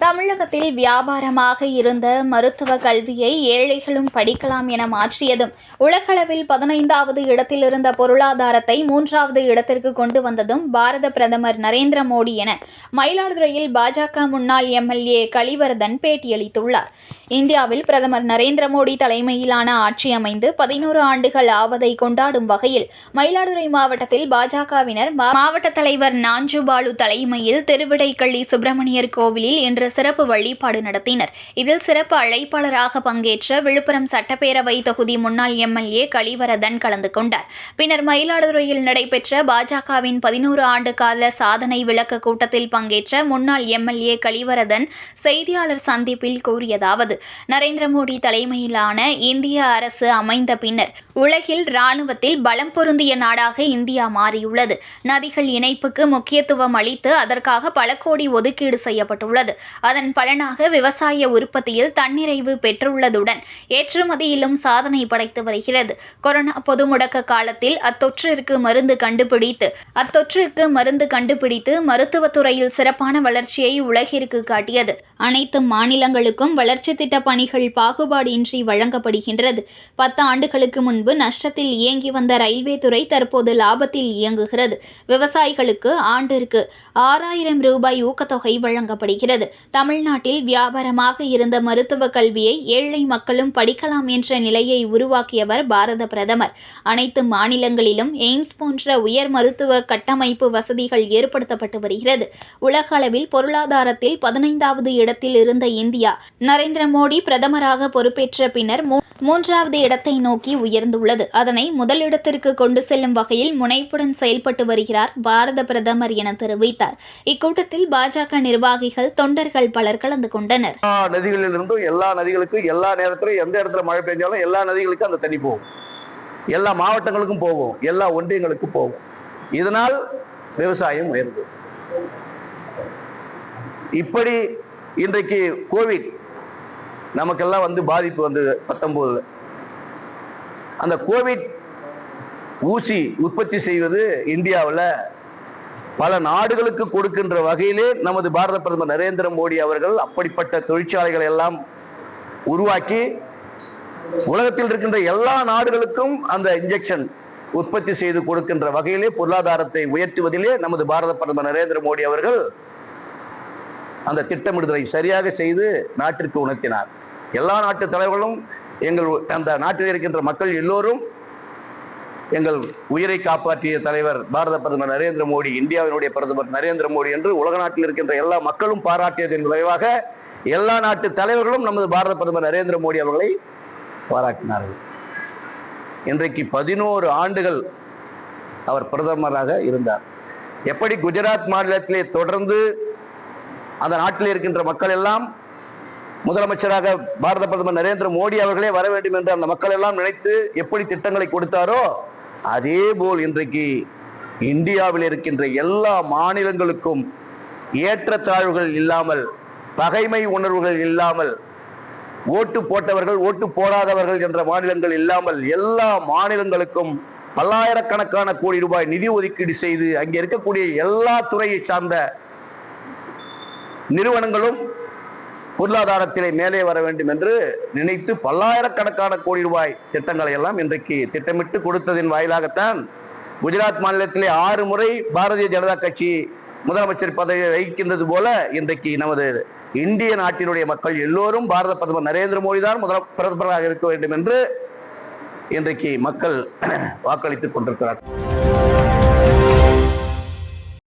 தமிழகத்தில் வியாபாரமாக இருந்த மருத்துவ கல்வியை ஏழைகளும் படிக்கலாம் என மாற்றியதும் உலகளவில் பதினைந்தாவது இடத்தில் இருந்த பொருளாதாரத்தை மூன்றாவது இடத்திற்கு கொண்டு வந்ததும் பாரத பிரதமர் நரேந்திர மோடி என மயிலாடுதுறையில் பாஜக முன்னாள் எம்எல்ஏ கலிவர்தன் பேட்டியளித்துள்ளார். இந்தியாவில் பிரதமர் நரேந்திர மோடி தலைமையிலான ஆட்சி அமைந்து பதினோரு ஆண்டுகள் ஆவதை கொண்டாடும் வகையில் மயிலாடுதுறை மாவட்டத்தில் பாஜகவினர் மாவட்ட தலைவர் நாஞ்சு பாலு தலைமையில் திருவிடைக்கள்ளி சுப்பிரமணியர் கோவிலில் இன்று சிறப்பு வழிபாடு நடத்தினர். இதில் சிறப்பு அழைப்பாளராக பங்கேற்ற விழுப்புரம் சட்டப்பேரவை தொகுதி முன்னாள் எம்எல்ஏ கலிவரதன் கலந்து கொண்டார். பின்னர் மயிலாடுதுறையில் நடைபெற்ற பாஜகவின் பதினோரு ஆண்டு கால சாதனை விளக்க கூட்டத்தில் பங்கேற்ற முன்னாள் எம்எல்ஏ கலிவரதன் செய்தியாளர் சந்திப்பில் கூறியதாவது நரேந்திர மோடி தலைமையிலான இந்திய அரசு அமைந்த பின்னர் உலகில் இராணுவத்தில் பலம் பொருந்திய நாடாக இந்தியா மாறியுள்ளது. நதிகள் இணைப்புக்கு முக்கியத்துவம் அளித்து அதற்காக பல கோடி ஒதுக்கீடு செய்யப்பட்டுள்ளது. அதன் பலனாக விவசாய உற்பத்தியில் தன்னிறைவு பெற்றுள்ளதுடன் ஏற்றுமதியிலும் சாதனை படைத்து வருகிறது. கொரோனா பொது முடக்க காலத்தில் அத்தொற்றிற்கு மருந்து கண்டுபிடித்து அத்தொற்றிற்கு மருந்து கண்டுபிடித்து மருத்துவத்துறையில் சிறப்பான வளர்ச்சியை உலகிற்கு காட்டியது. அனைத்து மாநிலங்களுக்கும் வளர்ச்சி திட்ட பணிகள் பாகுபாடின்றி வழங்கப்படுகின்றது. பத்து ஆண்டுகளுக்கு முன்பு நஷ்டத்தில் இயங்கி வந்த ரயில்வே துறை தற்போது லாபத்தில் இயங்குகிறது. விவசாயிகளுக்கு ஆண்டிற்கு ஆறாயிரம் ரூபாய் ஊக்கத்தொகை வழங்கப்படுகிறது. தமிழ்நாட்டில் வியாபாரமாக இருந்த மருத்துவ கல்வியை ஏழை மக்களும் படிக்கலாம் என்ற நிலையை உருவாக்கியவர் பாரத பிரதமர். அனைத்து மாநிலங்களிலும் எய்ம்ஸ் போன்ற உயர் மருத்துவ கட்டமைப்பு வசதிகள் ஏற்படுத்தப்பட்டு வருகிறது. உலக அளவில் பொருளாதாரத்தில் பதினைந்தாவது இடத்தில் இருந்த இந்தியா. நரேந்திர மோடி பிரதமராக பொறுப்பேற்ற பின்னர் மூன்றாவது இடத்தை நோக்கி உயர்ந்துள்ளது. அதனை முதலிடத்திற்கு கொண்டு செல்லும் வகையில் முனைப்புடன் செயல்பட்டு வருகிறார் பாரத பிரதமர் என தெரிவித்தார். இக்கூட்டத்தில் பாஜக நிர்வாகிகள் தொண்டர்கள் பலர் கலந்து கொண்டனர். எல்லா நதிகளில் இருந்தும் எல்லா நதிகளுக்கும் எல்லா நேரத்திலும் எந்த இடத்துல மழை பெஞ்சாலும் எல்லா நதிகளுக்கும் அந்த தண்ணி போகும். எல்லா மாவட்டங்களுக்கும் போகும். எல்லா ஒன்றியங்களுக்கும் போகும். இதனால் விவசாயம் உயர்ந்தது இப்படி இன்றைக்கு கோவிட் நமக்கெல்லாம் வந்து பாதிப்பு வந்தது பத்தொன்பதுல அந்த கோவிட் ஊசி உற்பத்தி செய்வது இந்தியாவில் பல நாடுகளுக்கு கொடுக்கின்ற வகையிலே நமது பாரத பிரதமர் நரேந்திர மோடி அவர்கள் அப்படிப்பட்ட தொழிற்சாலைகளை எல்லாம் உருவாக்கி உலகத்தில் இருக்கின்ற எல்லா நாடுகளுக்கும் அந்த இன்ஜெக்ஷன் உற்பத்தி செய்து கொடுக்கின்ற வகையிலே பொருளாதாரத்தை உயர்த்துவதிலே நமது பாரத பிரதமர் நரேந்திர மோடி அவர்கள் அந்த திட்டமிடுதலை சரியாக செய்து நாட்டிற்கு உணர்த்தினார். எல்லா நாட்டு தலைவர்களும் எங்கள் அந்த நாட்டில் இருக்கின்ற மக்கள் எல்லோரும் எங்கள் உயிரை காப்பாற்றிய தலைவர் பாரத பிரதமர் நரேந்திர மோடி இந்தியாவினுடைய பிரதமர் நரேந்திர மோடி என்று உலக நாட்டில் இருக்கின்ற எல்லா மக்களும் பாராட்டியதன் விளைவாக எல்லா நாட்டு தலைவர்களும் நமது பாரத பிரதமர் நரேந்திர மோடி அவர்களை பாராட்டினார்கள். இன்றைக்கு பதினோரு ஆண்டுகள் அவர் பிரதமராக இருந்தார். எப்படி குஜராத் மாநிலத்திலே தொடர்ந்து அந்த நாட்டில் இருக்கின்ற மக்கள் எல்லாம் முதலமைச்சராக பாரத பிரதமர் நரேந்திர மோடி அவர்களே வர வேண்டும் என்று அந்த மக்கள் எல்லாம் நினைத்து எப்படி திட்டங்களை கொடுத்தாரோ அதே போல் இன்றைக்கு இந்தியாவில் இருக்கின்ற எல்லா மாநிலங்களுக்கும் ஏற்றத்தாழ்வுகள் இல்லாமல் பகைமை உணர்வுகள் இல்லாமல் ஓட்டு போட்டவர்கள் ஓட்டு போடாதவர்கள் என்ற மாநிலங்கள் இல்லாமல் எல்லா மாநிலங்களுக்கும் பல்லாயிரக்கணக்கான கோடி ரூபாய் நிதி ஒதுக்கீடு செய்து அங்கே இருக்கக்கூடிய எல்லா துறையை சார்ந்த நிறுவனங்களும் பொருளாதாரத்திலே மேலே வர வேண்டும் என்று நினைத்து பல்லாயிரக்கணக்கான கோடி ரூபாய் திட்டங்களை எல்லாம் இன்றைக்கு திட்டமிட்டு கொடுத்ததின் வாயிலாகத்தான் குஜராத் மாநிலத்திலே ஆறு முறை பாரதிய ஜனதா கட்சி முதலமைச்சர் பதவியை வகிக்கின்றது போல இன்றைக்கு நமது இந்திய நாட்டினுடைய மக்கள் எல்லோரும் பாரத பிரதமர் நரேந்திர மோடி தான் முதல பிரதமராக இருக்க வேண்டும் என்று இன்றைக்கு மக்கள் வாக்களித்துக் கொண்டிருக்கிறார்கள்.